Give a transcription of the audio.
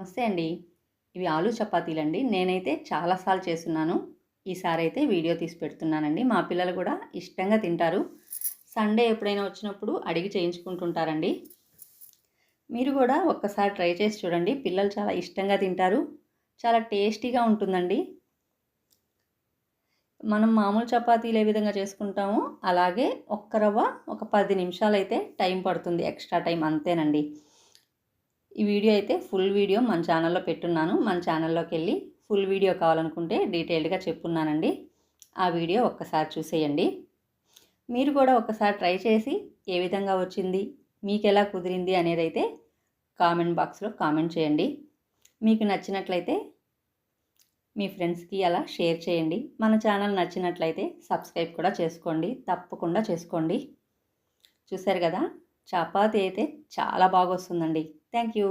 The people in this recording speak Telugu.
నమస్తే అండి. ఇవి ఆలు చపాతీలండి. నేనైతే చాలాసార్లు చేస్తున్నాను. ఈసారి అయితే వీడియో తీసి పెడుతున్నానండి. మా పిల్లలు కూడా ఇష్టంగా తింటారు. సండే ఎప్పుడైనా వచ్చినప్పుడు అడిగి చేయించుకుంటుంటారండి. మీరు కూడా ఒక్కసారి ట్రై చేసి చూడండి. పిల్లలు చాలా ఇష్టంగా తింటారు. చాలా టేస్టీగా ఉంటుందండి. మనం మామూలు చపాతీలు ఏ విధంగా చేసుకుంటామో అలాగే ఒక్క రవ్వ ఒక పది నిమిషాలు అయితే టైం పడుతుంది. ఎక్స్ట్రా టైం అంతేనండి. ఈ వీడియో అయితే ఫుల్ వీడియో మన ఛానల్లో పెట్టున్నాను. మన ఛానల్లోకి వెళ్ళి ఫుల్ వీడియో కావాలనుకుంటే డీటెయిల్డ్గా చెప్పున్నానండి. ఆ వీడియో ఒక్కసారి చూసేయండి. మీరు కూడా ఒకసారి ట్రై చేసి ఏ విధంగా వచ్చింది మీకు ఎలా కుదిరింది అనేది అయితే కామెంట్ బాక్స్లో కామెంట్ చేయండి. మీకు నచ్చినట్లయితే మీ ఫ్రెండ్స్కి అలా షేర్ చేయండి. మన ఛానల్ నచ్చినట్లయితే సబ్స్క్రైబ్ కూడా చేసుకోండి. తప్పకుండా చేసుకోండి. చూసారు కదా? చపాతీ అయితే చాలా బాగా వస్తుందండి థ్యాంక్ యూ